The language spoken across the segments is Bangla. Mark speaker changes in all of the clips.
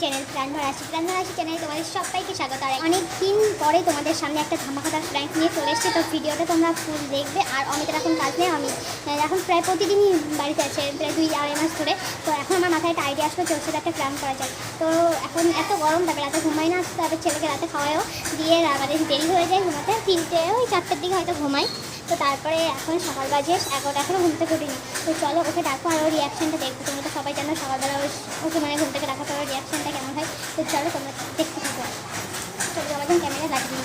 Speaker 1: চ্যানেল আশি চ্যানেলে তোমাদের আর অনেক তোমাদের সামনে একটা নিয়ে চলে এসেছি। তো তোমরা দেখবে। আর এখন কাজ নেই, আমি, এখন প্রায় প্রতিদিনই বাড়িতে আছে, প্রায় দুই আড়াই মাস ধরে। এখন আমার মাথায় একটা আইডিয়া আসলো সাথে একটা প্ল্যান করা যায় তো এখন এত গরম, তারপরে রাতে ঘুমাই না আসতে তারপরে ছেলেকে রাতে খাওয়ায়ও। দিয়ে আমাদের দেরি হয়ে যায় ঘুমাতে, তিনটে, ওই চারটের দিকে হয়তো ঘুমাই। তো তারপরে এখন সকাল বাজে, এগারোটা এখনও ঘুম থেকে তো চলো ওকে ডাকো আর ওর রিয়াকশনটা দেখব তোমরা তো সবাই জানো, সকালবেলা ওই ওকে মানে ঘুম থেকে ডাকার পর রিয়াকশানটা কেমন হয়। তো চলো তোমরা দেখতে থাকো। চলো আমার ক্যামেরা লাগিয়ে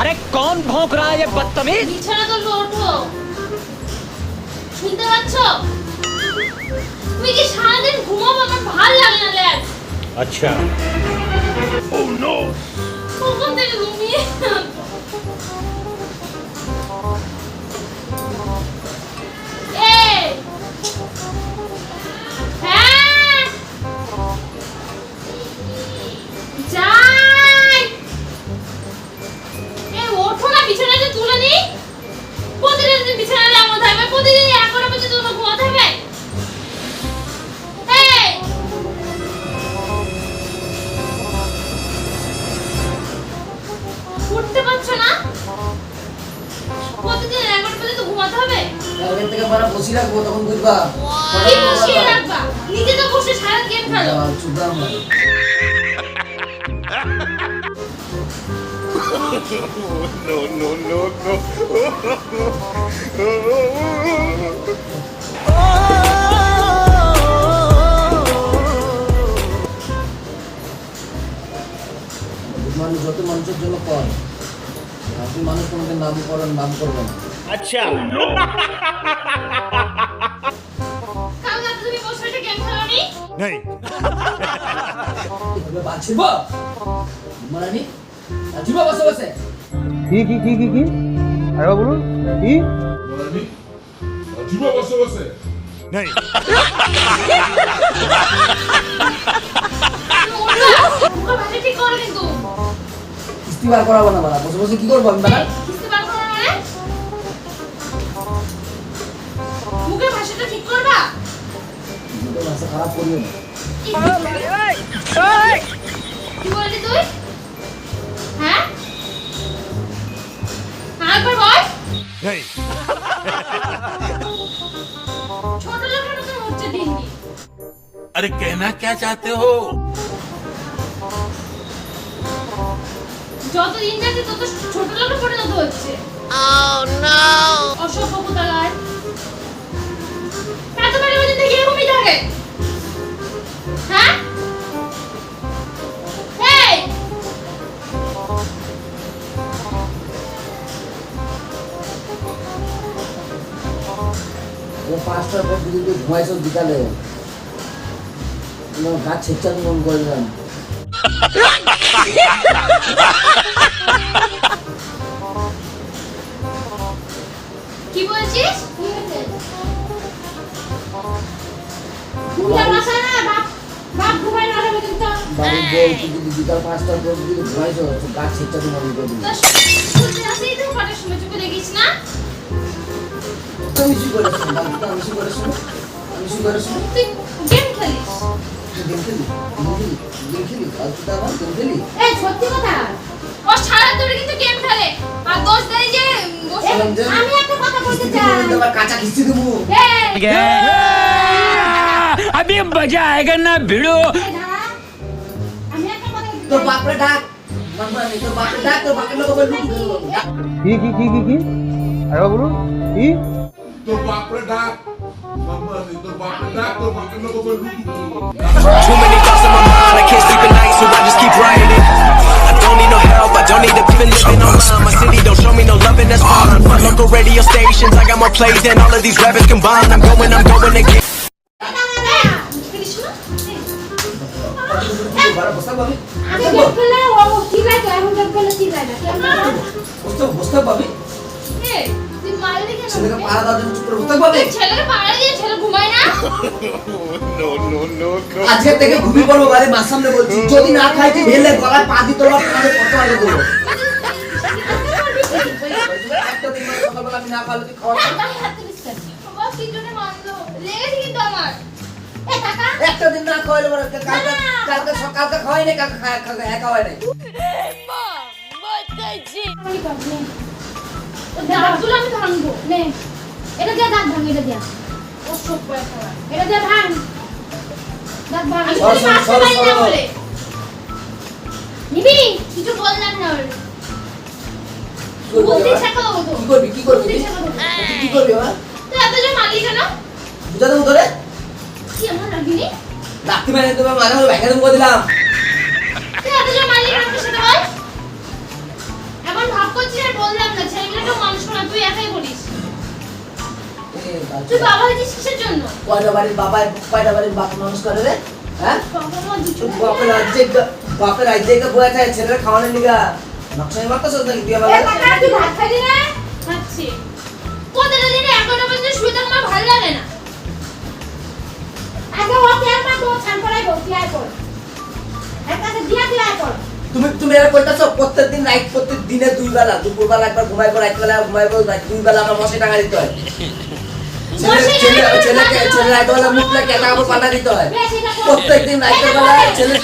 Speaker 2: अरे कौन भौंक रहा है ये बदतमीज
Speaker 3: বিছানা তুলবো ওঠো শুনতে পাচ্ছ তুমি কি সারাদিন ঘুমাবো আমার ভাল লাগে না ল্যাব
Speaker 2: अच्छा
Speaker 3: কখন থেকে ঘুমিয়ে No, no, no,
Speaker 4: no. মানুষ যত মানুষের জন্য কর আপনি মানুষ কোনোদিন নাম করেন নাম করবেন আচ্ছা নেই।
Speaker 5: কি কি কি কি কি? আরে বলুন কি?
Speaker 6: মারানি বাছিব বসে বসে।
Speaker 4: নেই। কি করব আমি
Speaker 3: বাবা মানে? ঠিক করবা?
Speaker 4: খারাপ করিও না
Speaker 3: কি বললি তুই হ্যাঁ আরেকবার বল
Speaker 2: नहीं
Speaker 3: ছোট লোকের মতন হচ্ছে দিন দিন
Speaker 6: अरे कहना क्या चाहते हो
Speaker 3: যত দিন যাচ্ছে তত ছোট লোকের পরিণত হচ্ছে অসভ্য কোথাকার
Speaker 4: ঘুমাইছ বিকালে। গাছ ছেচ্চা মন করলাম
Speaker 3: কি বলছিস?
Speaker 4: বিকাল পাঁচটার পর যদি ঘুমাইছ গাছ ছেচ্চা তুই করবি
Speaker 3: শুনতে আসেই তো কটার সময় চুপে দেখিস না?
Speaker 4: আমি শুরু করেছি বাড়িতে আমি শুরু করেছি কিছু করিস না
Speaker 3: তুই গেম খেলিস?
Speaker 4: গেম খেলি গেম খেলি আজকে তো আমার গেম খেলি
Speaker 3: এই সত্যি কথা? ও সারা ধরে কিন্তু গেম খেলে। আর দোষ দেয় যে আমি একটা কথা বলতে চাই।
Speaker 4: তোমার কাঁচা খিস্তি দেবো।
Speaker 3: আমি
Speaker 4: মজা আয়েগা না ভিড়ো তো বাপরে ডাক।
Speaker 5: কি কি কি কি কি? আরে বাবু কি?
Speaker 6: তো বাপরে ডাক। মাম্মা নেই তোর বাপরে ডাক তোর বাপের লোক ওপর লুটু
Speaker 7: Too many thoughts in my mind, I can't sleep at night, so I just keep writing it. I don't need no help, I don't need to be living online. My city don't show me no love, and that's fine. My local radio stations, I got more plays than all of these rappers combined. I'm going, I'm going again.
Speaker 3: এই, শুনিস না? এই,
Speaker 4: বস্তা পাবি ছেলেকে পাড়া জন্য চুপ করে বস্তা
Speaker 3: ছেলেকে পাড়া দিয়ে ছেলে ঘুমায় না?
Speaker 4: আজকে থেকে ঘুমিয়ে পড়ব বাড়ি মার সামনে বলছি। যদি না গলায় পা কত আগে দেবো। একটা দিন না খাওয়াইলে কালকে কালকে সকালকে খাওয়াই নাই কালকে খাওয়া কালকে একা হয় নাই।
Speaker 3: দাঁতগুলো আমি ভাঙবো।
Speaker 8: নে। এটা দিয়ে দাঁত ভাঙ এটা দিয়া।
Speaker 3: ও সব করে খাওয়া
Speaker 8: এটা দিয়ে ভাঙ। দাঁত ভাঙ।
Speaker 3: আমি
Speaker 4: সর,
Speaker 3: মারতে পারি না বলে।
Speaker 8: নিবি
Speaker 3: কিছু বললাম না ওর
Speaker 4: কি করবি
Speaker 3: বুদ্ধি
Speaker 4: এবার?
Speaker 3: শেখাবো তো
Speaker 4: কি করবি কি করবি?
Speaker 3: বুদ্ধি
Speaker 4: তুই?
Speaker 3: শেখাবো
Speaker 4: কি করবি এবার?
Speaker 3: তুই এত জোর মারলি কেন?
Speaker 4: বুঝা দেবো তোরে
Speaker 3: কি আমার লাগিনি
Speaker 4: রাত্রি বেলা তোমার মাঝে মাঝে ভেঙে দেবো দিলাম।
Speaker 3: তুই বাবা হয়েছিস কিসের জন্য?
Speaker 4: কয়টা বাড়ির বাবা কয়টা বাড়ির বাপ মানুষ করে রে হ্যাঁ?
Speaker 3: বাবা মা দুটো
Speaker 4: তোর বাপের রাজ্যে বাপের রাজ্যে বয়ে থাকে ছেলেরা খাওয়ানোর লিগা নকশাই মারতেছ নাকি? তুই
Speaker 8: এ তুই ভাত খাইলি না
Speaker 3: খাচ্ছি। প্রতিটা দিনে এগারোটা পর্যন্ত শুয়ে থাকা আমার ভালো লাগে না।
Speaker 8: আগে ও তেল মা তো ছান করাই গো তুই কর। এর দিয়া তুই কর।
Speaker 4: তুমি তুমি এর কইতাছো প্রত্যেকদিন নাইট প্রত্যেক দিনে দুই বেলা দুপুর বেলা একবার ঘুমাইবো রাত বেলা ঘুমাই রাত দুই বেলা আমার মশাই
Speaker 3: টাঙা দিতে হয়?
Speaker 4: পাল্টা দিতে হয়
Speaker 8: বেশ এটা কর
Speaker 4: প্রত্যেকদিন রাতের বেলা ছেলে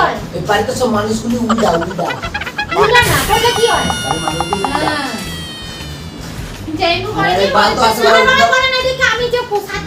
Speaker 8: হয়
Speaker 4: বাড়িতে সব মানুষগুলি উল্টা উল্টা
Speaker 8: না করলে কি হয়
Speaker 4: উল্টা। উল্টা।
Speaker 8: করে না আমি যে সাত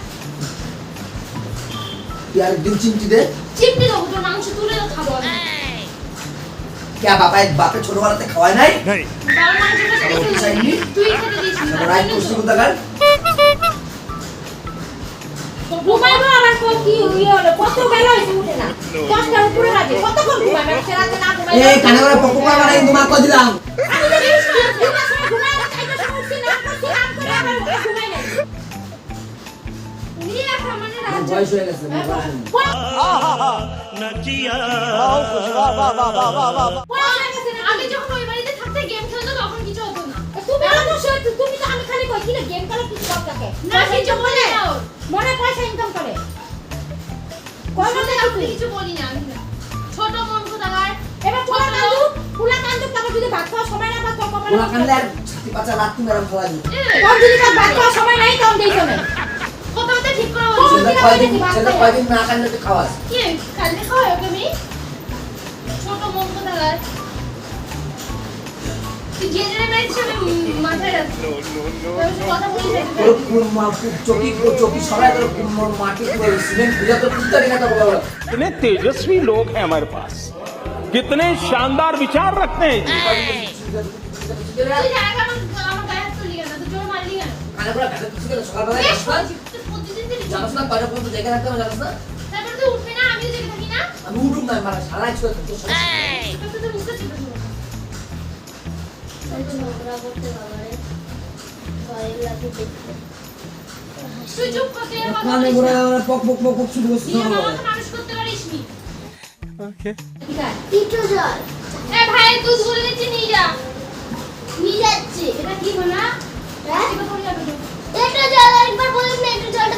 Speaker 8: তুই
Speaker 4: আরেকদিন চিমটি দে
Speaker 3: চিপটি দেবো তোর মাংস তুলে খাব
Speaker 4: কে বাবা বাপে ছোটবেলাতে খাওয়ায় নাই?
Speaker 3: তুই খেতে দিয়েছিস
Speaker 4: রাইট করছি কোথাকার?
Speaker 8: ঘুমাইবো আবার কি ইয়ে হলো? কত বেলা হয়েছে উঠে না? দশটার উপরে বাজে। কতক্ষণ ঘুমাবে? রাতে না ঘুমাইলে
Speaker 4: এই কানে করে পকো পাবা নাই তোমার দিলাম বয়স হয়ে গেছে
Speaker 3: আমি যখন ওই বাড়িতে থাকতে গেম খেলতো তখন কিছু হতো না?
Speaker 8: তুমি তুমি তো আমি খালি কই কি গেম খেলা কিছু কর থাকে
Speaker 3: না কিছু বলি
Speaker 8: মনে পয়সা ইনকাম করে কয়
Speaker 3: শুনে কিছু বলি না আমি ছোট মন কোথাকার
Speaker 8: এবার পুলা কান্দু পুলা কান্দু তারপর যদি ভাত খাওয়ার সময় না বা তোর কপালে
Speaker 4: ওরা কানলে আর ছাতি পাচা লাত্তি মেরাম খাওয়া দিই
Speaker 8: তোর যদি ভাত খাওয়ার সময় নাই তখন দেই
Speaker 3: কথাবার্তা ঠিক করে
Speaker 8: কোন
Speaker 3: বলছি
Speaker 4: ছেলে কয়দিন ছেলে কয়দিন না কানলে তুই খাওয়াস
Speaker 3: কি কালকে খাওয়াই ওকে আমি ছোট মন কোথাকার তুই যে জেনে মেরেছিস আমি মাথায় রাখছি তোর সাথে কথা বলিস না
Speaker 4: তোর কোন মা খুব চকি চকি সবাই তোর কোন মা- মাটি পুরো সিমেন্ট পূজা তোর কুত্তারি না তোর বড়
Speaker 5: कितने तेजस्वी लोग हैं हमारे पास कितने शानदार विचार रखते हैं जी
Speaker 4: জানাস না কয়টা পর্যন্ত জায়গা রাখতে হবে জানাস না?
Speaker 3: তারপরে তুই উঠবি না আমিও জেগে থাকি না।
Speaker 4: আমি উঠুম না মানে সারা
Speaker 3: বলিস
Speaker 1: একটু জল।
Speaker 3: এ ভাই তুই ধরে দিচ্ছি নিয়ে যা।
Speaker 1: নিয়ে যাচ্ছে।
Speaker 8: এটা কি বলা?
Speaker 1: হ্যাঁ?
Speaker 3: এটা তো।
Speaker 1: জল আরেকবার বলুন না একটু জলটা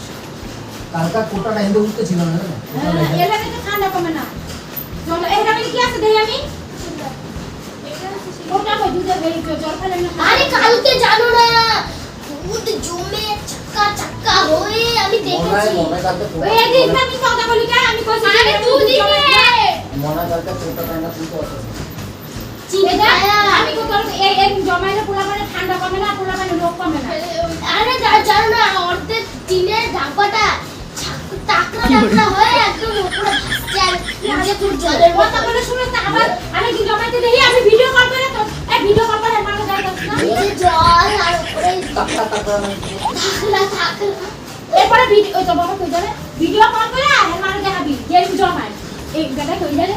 Speaker 4: কালকা কোটাটা হিন্দু উঠতে ছিল না?
Speaker 8: হ্যাঁ, এর তো ঠান্ডা কমে না। চলো আমি কি আছে দেই আমি? ওটা কই দুধে ভেই জল ফেলে না।
Speaker 1: আরে কালকে জানো না দুধ জমে চাক্কা চাক্কা হয়ে আমি দেখেছি।
Speaker 4: মনে কোটা-
Speaker 8: ওই একদিন আমি কথা বলি কেন আমি কইছি
Speaker 1: আরে দুদিনে
Speaker 4: মনে হয় কালকে তুলতে পারছ
Speaker 8: আমি তো তোর এই এই জমাইলে পোলা মানে ঠান্ডা কমে না পোলা মানে রোগ কমে না।
Speaker 1: আরে জানো না অর্ধেক টিনের ডাব্বাটা
Speaker 8: এরপরে ভিডিও ওই তো বাবা কই যাবে? ভিডিও কল করে আর মানুষ দেখাবি যে জমাই এই গাটা কই যাবে?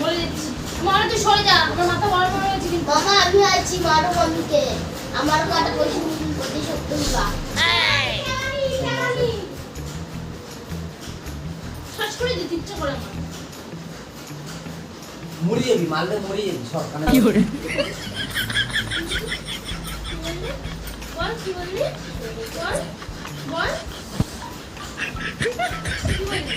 Speaker 3: বলে দিচ্ছি। মনে তুই সরে যা আমার মাথা বড় বড় হয়েছে কিন্তু।
Speaker 1: মামা আমি আছি মারো মামিকে আমার কাটা পয়সা প্রতিশোধ তুলবা
Speaker 3: শ্বাস করে দিতে ইচ্ছে করে আমার।
Speaker 4: মুড়ি যাবি মারলে মুড়ি যাবি সব কানে
Speaker 3: বল কি বললি? বল বল। কি বললি?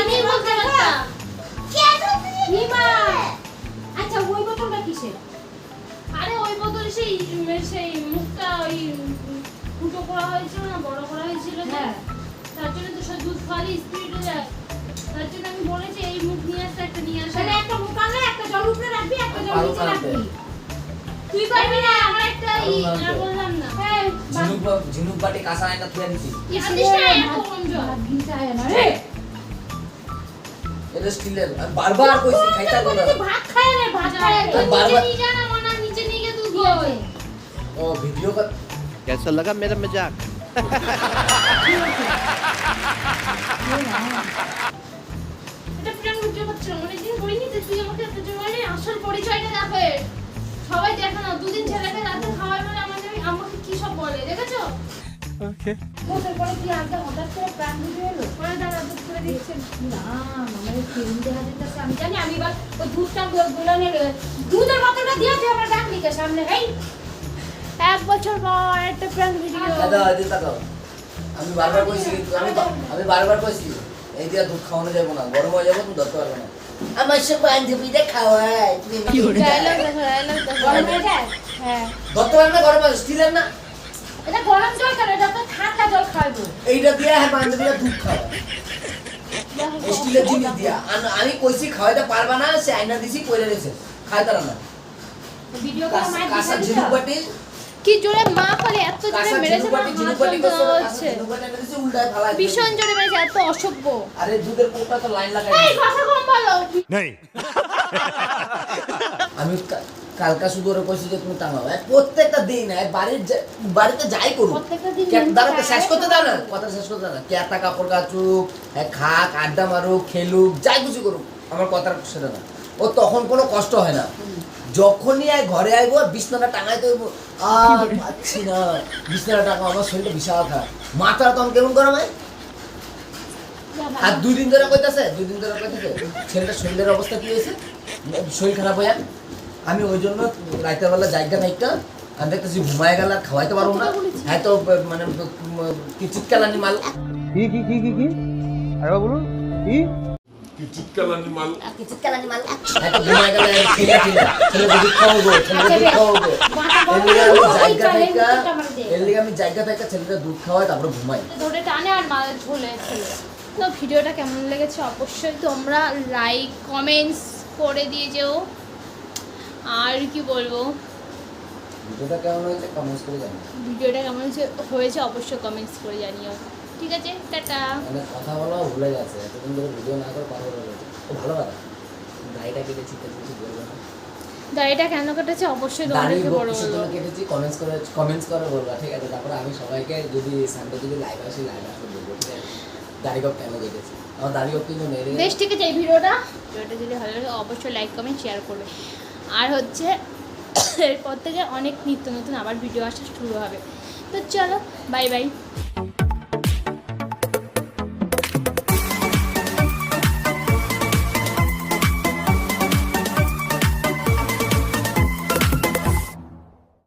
Speaker 3: সেই মুখটা ওই ফুটো করা হয়েছিল না বড় করা হয়েছিল
Speaker 8: হ্যাঁ।
Speaker 3: তার জন্য তো সব দুধ খালি স্পিড যায়। তার জন্য আমি বলেছি এই মুখ নিয়ে আসতে একটা নিয়ে আসতে।
Speaker 8: তাহলে একটা মুখ আনলে একটা জল উপরে রাখবি একটা জল নিচে রাখবি।
Speaker 3: তুই পারবি না আমার একটা ই
Speaker 4: না
Speaker 3: বললাম না।
Speaker 8: এই
Speaker 4: ঝিনুক বা- ঝিনুক বাটি কাঁচা আয়না তুলে
Speaker 3: না এত কম জল
Speaker 8: ভাত ভিজা হয়। না রে
Speaker 4: এটা স্টিলের বারবার কইছি খাইতা
Speaker 8: ভাত খায় না ভাত খায়
Speaker 3: তুই নিচে
Speaker 4: বারবার-
Speaker 3: নিয়ে যা না মনা নিচে নিয়ে গিয়ে দুধ
Speaker 8: কই?
Speaker 3: দিয়ে
Speaker 4: ও ভিডিও কর
Speaker 2: कैसा लगा मेरा मजाक
Speaker 3: এটা প্রেম বুঝতে পারছো না অনেকদিন করিনি যে তুই আমাকে এত জোরে আসল পরিচয়টা দেখে সবাই দেখে না দুদিন ছেলেকে রাতে খাওয়ার বেলা আমাদের আমাকে কি সব বলে দেখেছো
Speaker 8: বছর পরে কি আজকে হঠাৎ করে প্রাণ ভিজে এলো
Speaker 3: পরে তারা দুধ করে দিচ্ছে
Speaker 8: না আমাদের ফিল্ম দেখা যেতেছে আমি জানি আমি এবার ওই দুধটা গুলানের দুধের বোতলটা দিয়েছে আমার ডাকলি কে সামনে এই
Speaker 3: এক বছর পর একটা প্র্যাঙ্ক ভিডিও
Speaker 4: দাদা এদিকে তাকাও। আমি বারবার কইছি আমি আমি বারবার কইছি এই দিয়া দুধ খাওয়ানো যাব না গরম হয়ে যাব তুমি ধরতে পারবে না। আমার সব বান্ধবীরা খাওয়ায় তুমি আমাকে
Speaker 3: ডায়লগ দেখো ডায়লগ দেখো।
Speaker 8: গরম হয়ে যায়? হ্যাঁ।
Speaker 4: ধরতে পারবে না গরম স্টিলের না?
Speaker 8: এটা গরম জল কেন? এটা তো ঠান্ডা জল খাইবো
Speaker 4: এইটা দিয়া হ্যাঁ বান্ধবীরা দুধ খাওয়ায়। স্টিলের জিনিস দিয়া। আমি কইছি খাওয়াইতে পারবা না সে আয়না দিছি কইরে রেছে খাইতে না।
Speaker 8: ভিডিও করে
Speaker 3: কি জোরে মা ফলে এত জোরে মেরেছে আমার যন্ত্রণা হচ্ছে। ভীষণ জোরে মেরেছে এত অসভ্য।
Speaker 4: আরে দুধের কোপটা তো লাইন লাগাই
Speaker 3: এই। কথা কম বলো।
Speaker 4: আমি কালকা শুধু ওরা কইছি যে তুমি টাঙাও। এক প্রত্যেকটা দিন এক বাড়ির বাড়িতে যাই করুক।
Speaker 8: প্রত্যেকটা দিন
Speaker 4: দাঁড়া শেষ করতে দাও না? কথা শেষ করতে দাও না। কেতা কাপড় কাচুক খাক আড্ডা মারুক খেলুক যাই কিছু করুক। আমার কথার সেটা না। ও তখন কোনো কষ্ট হয় না। যখনই আয় ঘরে আইবো বিছনাটা টাঙাই তো আর পাচ্ছি না। বিছনাটা টাঙা আমার শরীরটা বিশাল খারাপ। মাথা তখন কেমন গরম হয় আর দুই দিন ধরে কইতাছে দুই দিন ধরে কইতাছে ছেলেটার শরীরের অবস্থা কি হয়েছে? শরীর খারাপ হয়ে আমি ওই জন্য রাতের বেলা জায়গা নাইকা আমি দেখতেছি ঘুমায় গেল আর খাওয়াইতে পারব না। হ্যাঁ তো মানে কি চিৎকালানি মাল
Speaker 2: কি কি কি কি কি? আরে বলুন কি?
Speaker 6: কি চিৎকালানি মাল।
Speaker 1: কি চিৎকালানি মাল।
Speaker 4: হ্যাঁ তো ঘুমায় গেলে ছেলে ছেলে ছেলে যদি খাওয়াবো ছেলে দুধ খাওয়াবো। এর জায়গা থেকে এর লিগে আমি জায়গা থেকে ছেলেটা দুধ খাওয়াই তারপরে ঘুমাই।
Speaker 3: ধরে টানে আর মা ঝোলে ছেলে। তো ভিডিওটা কেমন লেগেছে? অবশ্যই তোমরা লাইক কমেন্টস করে দিয়ে যেও। আর কি বলব?
Speaker 4: ভিডিওটা কেমন হয়েছে কমেন্টস করে জানি
Speaker 3: ভিডিওটা কেমন হয়েছে? হয়েছে অবশ্যই কমেন্টস করে জানিও। ঠিক আছে টাটা।
Speaker 4: মানে কথা বলা ভুলে গেছে এতদিন ধরে ভিডিও না করে কথা বলে গেছে ভালো কথা। দাড়িটা কেটেছি তো কিছু বলব না।
Speaker 3: দাড়িটা কেন কেটেছে? অবশ্যই
Speaker 4: দাড়ি
Speaker 3: তোমাদেরকে বলব।
Speaker 4: জন্য কেটেছি? কমেন্টস করে কমেন্টস করে বলবা ঠিক আছে? তারপর আমি সবাইকে যদি সানডে যদি লাইভ আসি লাইভ আসলে বলব ঠিক আছে? দাড়ি কপ কেন কেটেছি? আমার দাড়ি কপ কিন্তু নেই রে।
Speaker 3: বেশ ঠিক আছে এই ভিডিওটা ভিডিওটা যদি ভালো লাগে অবশ্যই লাইক কমেন্ট শেয়ার করবে। আর হচ্ছে এরপর থেকে অনেক নিত্য নতুন আবার ভিডিও আসা শুরু হবে। তো চলো বাই বাই